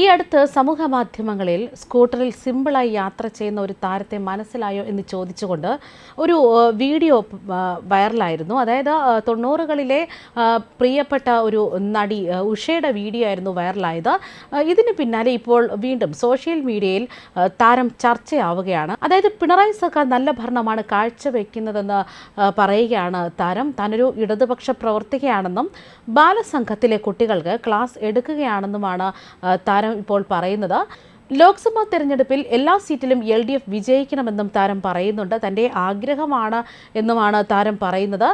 ഈ അടുത്ത് സമൂഹ മാധ്യമങ്ങളിൽ സ്കൂട്ടറിൽ സിമ്പിളായി യാത്ര ചെയ്യുന്ന ഒരു താരത്തെ മനസ്സിലായോ എന്ന് ചോദിച്ചുകൊണ്ട് ഒരു വീഡിയോ വൈറലായിരുന്നു. അതായത് തൊണ്ണൂറുകളിലെ പ്രിയപ്പെട്ട ഒരു നടി ഉഷയുടെ വീഡിയോ ആയിരുന്നു വൈറലായത്. ഇതിന് പിന്നാലെ ഇപ്പോൾ വീണ്ടും സോഷ്യൽ മീഡിയയിൽ താരം ചർച്ചയാവുകയാണ്. അതായത് പിണറായി സർക്കാർ നല്ല ഭരണമാണ് കാഴ്ചവെക്കുന്നതെന്ന് പറയുകയാണ് താരം. താനൊരു ഇടതുപക്ഷ പ്രവർത്തകയാണെന്നും ബാലസംഘത്തിലെ കുട്ടികൾക്ക് ക്ലാസ് എടുക്കുകയാണെന്നുമാണ് ഏഹ്, താരം ഇപ്പോൾ പറയുന്നത്. ലോക്സഭാ തെരഞ്ഞെടുപ്പിൽ എല്ലാ സീറ്റിലും എൽ ഡി എഫ് വിജയിക്കണമെന്നും താരം പറയുന്നുണ്ട്. തന്റെ ആഗ്രഹമാണ് എന്നുമാണ് താരം പറയുന്നത്.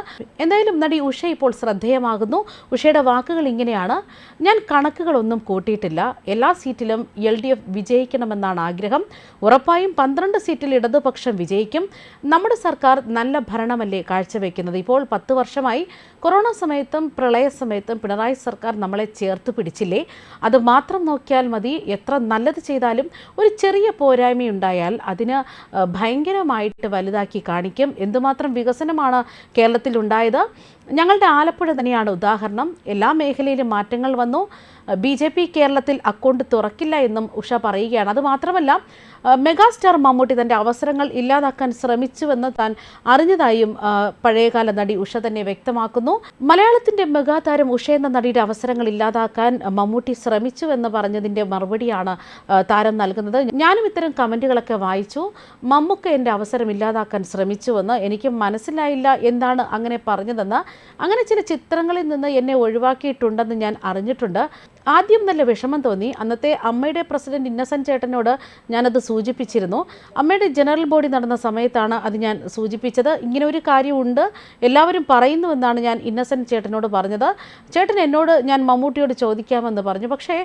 എന്തായാലും നടി ഉഷ ഇപ്പോൾ ശ്രദ്ധേയമാകുന്നു. ഉഷയുടെ വാക്കുകൾ ഇങ്ങനെയാണ്. ഞാൻ കണക്കുകളൊന്നും കൂട്ടിയിട്ടില്ല. എല്ലാ സീറ്റിലും എൽ ഡി എഫ് വിജയിക്കണമെന്നാണ് ആഗ്രഹം. ഉറപ്പായും പന്ത്രണ്ട് സീറ്റിൽ ഇടതുപക്ഷം വിജയിക്കും. നമ്മുടെ സർക്കാർ നല്ല ഭരണമല്ലേ കാഴ്ചവെക്കുന്നത്? ഇപ്പോൾ പത്ത് വർഷമായി കൊറോണ സമയത്തും പ്രളയ സമയത്തും പിണറായി സർക്കാർ നമ്മളെ ചേർത്ത് പിടിച്ചില്ലേ? അത് മാത്രം നോക്കിയാൽ മതി. എത്ര നല്ലത് ചെയ്താലും ഒരു ചെറിയ പോരായ്മയുണ്ടായാൽ അതിന് ഭയങ്കരമായിട്ട് വലുതാക്കി കാണിക്കും. എന്തുമാത്രം വികസനമാണ് കേരളത്തിൽ ഉണ്ടായത്? ഞങ്ങളുടെ ആലപ്പുഴ തന്നെയാണ് ഉദാഹരണം. എല്ലാ മേഖലയിലും മാറ്റങ്ങൾ വന്നു. ബി ജെ പി കേരളത്തിൽ അക്കൗണ്ട് തുറക്കില്ല എന്നും ഉഷ പറയുകയാണ്. അതുമാത്രമല്ല മെഗാസ്റ്റാർ മമ്മൂട്ടി തന്റെ അവസരങ്ങൾ ഇല്ലാതാക്കാൻ ശ്രമിച്ചുവെന്ന് താൻ അറിഞ്ഞതായും പഴയകാല നടി ഉഷ തന്നെ വ്യക്തമാക്കുന്നു. മലയാളത്തിന്റെ മെഗാതാരം ഉഷ എന്ന നടിയുടെ അവസരങ്ങൾ ഇല്ലാതാക്കാൻ മമ്മൂട്ടി ശ്രമിച്ചുവെന്ന് പറഞ്ഞതിന്റെ മറുപടിയാണ് താരം നൽകുന്നത്. ഞാനും ഇത്തരം കമന്റുകളൊക്കെ വായിച്ചു. മമ്മൂക്ക എന്റെ അവസരം ഇല്ലാതാക്കാൻ ശ്രമിച്ചുവെന്ന് എനിക്ക് മനസ്സിലായില്ല എന്താണ് അങ്ങനെ പറഞ്ഞതെന്ന് അങ്ങനെ ചില ചിത്രങ്ങളിൽ നിന്ന് എന്നെ ഒഴിവാക്കിയിട്ടുണ്ടെന്ന് ഞാൻ അറിഞ്ഞിട്ടുണ്ട്. ആദ്യം നല്ല വിഷമം തോന്നി. അന്നത്തെ അമ്മയുടെ പ്രസിഡന്റ് ഇന്നസെന്റ് ചേട്ടനോട് ഞാനത് സൂചിപ്പിച്ചിരുന്നു. അമ്മയുടെ ജനറൽ ബോഡി നടന്ന സമയത്താണ് അത് ഞാൻ സൂചിപ്പിച്ചത്. ഇങ്ങനെ ഒരു കാര്യമുണ്ട്. എല്ലാവരും പറയുന്നുവെന്നാണ് ഞാൻ ഇന്നസെന്റ് ചേട്ടനോട് പറഞ്ഞത്. ചേട്ടൻ എന്നോട് ഞാൻ മമ്മൂട്ടിയോട് ചോദിക്കാമെന്ന് പറഞ്ഞു. പക്ഷേ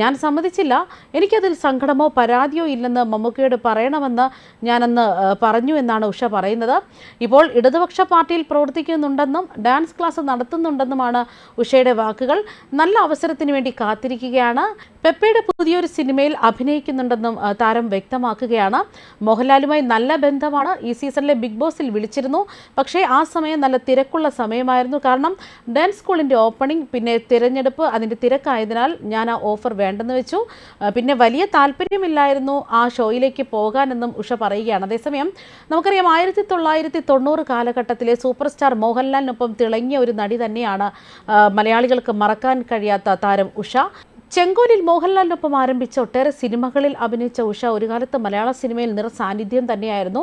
ഞാൻ സമ്മതിച്ചില്ല. എനിക്കതിൽ സങ്കടമോ പരാതിയോ ഇല്ലെന്ന് മമ്മൂക്കയോട് പറയണമെന്ന് ഞാനന്ന് പറഞ്ഞു എന്നാണ് ഉഷ പറയുന്നത്. ഇപ്പോൾ ഇടതുപക്ഷ പാർട്ടിയിൽ പ്രവർത്തിക്കുന്നുണ്ടെന്നും ഡാൻസ് ക്ലാസ് നടത്തുന്നുണ്ടെന്നുമാണ് ഉഷയുടെ വാക്കുകൾ. നല്ല അവസരത്തിന് വേണ്ടി കാത്തിരിക്കുകയാണ്. പെപ്പയുടെ പുതിയൊരു സിനിമയിൽ അഭിനയിക്കുന്നുണ്ടെന്നും താരം വ്യക്തമാക്കുകയാണ്. മോഹൻലാലുമായി നല്ല ബന്ധമാണ്. ഈ സീസണിലെ ബിഗ് ബോസിൽ വിളിച്ചിരുന്നു. പക്ഷേ ആ സമയം നല്ല തിരക്കുള്ള സമയമായിരുന്നു. കാരണം ഡാൻസ് സ്കൂളിന്റെ ഓപ്പണിംഗ് പിന്നെ തിരഞ്ഞെടുപ്പ് അതിന്റെ തിരക്കായതിനാൽ ഞാൻ ആ ഓഫർ വേണ്ടെന്ന് വെച്ചു. പിന്നെ വലിയ താല്പര്യമില്ലായിരുന്നു ആ ഷോയിലേക്ക് പോകാനെന്നും ഉഷ പറയുകയാണ്. അതേസമയം നമുക്കറിയാം ആയിരത്തി തൊള്ളായിരത്തി തൊണ്ണൂറ് കാലഘട്ടത്തിലെ സൂപ്പർ സ്റ്റാർ മോഹൻലാലിനൊപ്പം തിളങ്ങിയ ഒരു നടി തന്നെയാണ് മലയാളികൾക്ക് മറക്കാൻ കഴിയാത്ത താരം ഉഷ. ചെങ്കോലിൽ മോഹൻലാലിനൊപ്പം ആരംഭിച്ച ഒട്ടേറെ സിനിമകളിൽ അഭിനയിച്ച ഉഷ ഒരു കാലത്ത് മലയാള സിനിമയിൽ നിറ സാന്നിധ്യം തന്നെയായിരുന്നു.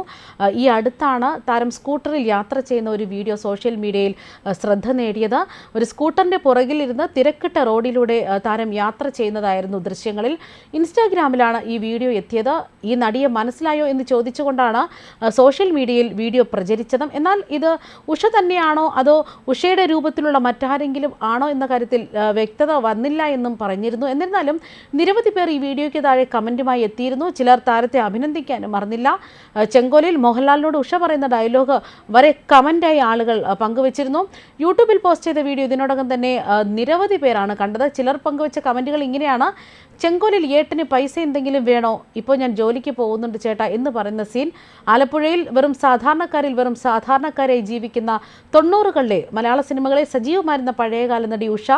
ഈ അടുത്താണ് താരം സ്കൂട്ടറിൽ യാത്ര ചെയ്യുന്ന ഒരു വീഡിയോ സോഷ്യൽ മീഡിയയിൽ ശ്രദ്ധ നേടിയത്. ഒരു സ്കൂട്ടറിന്റെ പുറകിലിരുന്ന് തിരക്കിട്ട റോഡിലൂടെ താരം യാത്ര ചെയ്യുന്നതായിരുന്നു ദൃശ്യങ്ങളിൽ. ഇൻസ്റ്റാഗ്രാമിലാണ് ഈ വീഡിയോ എത്തിയത്. ഈ നടിയെ മനസ്സിലായോ എന്ന് ചോദിച്ചുകൊണ്ടാണ് സോഷ്യൽ മീഡിയയിൽ വീഡിയോ പ്രചരിച്ചതും. എന്നാൽ ഇത് ഉഷ തന്നെയാണോ അതോ ഉഷയുടെ രൂപത്തിലുള്ള മറ്റാരെങ്കിലും ആണോ എന്ന കാര്യത്തിൽ വ്യക്തത വന്നില്ല എന്നും പറഞ്ഞിരുന്നു. എന്നിരുന്നാലും നിരവധി പേർ ഈ വീഡിയോയ്ക്ക് താഴെ കമന്റുമായി എത്തിയിരുന്നു. ചിലർ താരത്തെ അഭിനന്ദിക്കാനും മറന്നില്ല. ചെങ്കോലിൽ മോഹൻലാലിനോട് ഉഷ പറയുന്ന ഡയലോഗ് വരെ കമന്റായി ആളുകൾ പങ്കുവച്ചിരുന്നു. യൂട്യൂബിൽ പോസ്റ്റ് ചെയ്ത വീഡിയോ ഇതിനോടകം തന്നെ നിരവധി പേരാണ് കണ്ടത്. ചിലർ പങ്കുവച്ച കമന്റുകൾ ഇങ്ങനെയാണ്. ചെങ്കോലിൽ ഏട്ടന് പൈസ എന്തെങ്കിലും വേണോ? ഇപ്പോൾ ഞാൻ ജോലിക്ക് പോകുന്നുണ്ട് ചേട്ടാ എന്ന് പറയുന്ന സീൻ ആലപ്പുഴയിൽ വെറും സാധാരണക്കാരിൽ വെറും സാധാരണക്കാരായി ജീവിക്കുന്ന തൊണ്ണൂറുകളിലെ മലയാള സിനിമകളെ സജീവമായിരുന്ന പഴയകാല നടി ഉഷ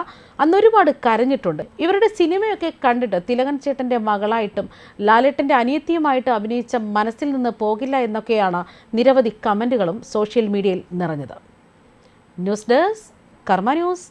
അന്നൊരുപാട് കരഞ്ഞിട്ടുണ്ട്. ഇവരുടെ സിനിമയൊക്കെ കണ്ടിട്ട് തിലകൻ ചേട്ടന്റെ മകളായിട്ടും ലാലേട്ടന്റെ അനിയത്തിയുമായിട്ട് അഭിനയിച്ച മനസ്സിൽ നിന്ന് പോകില്ല എന്നൊക്കെയാണ് നിരവധി കമന്റുകളും സോഷ്യൽ മീഡിയയിൽ നിറഞ്ഞത്. News desk Karma news.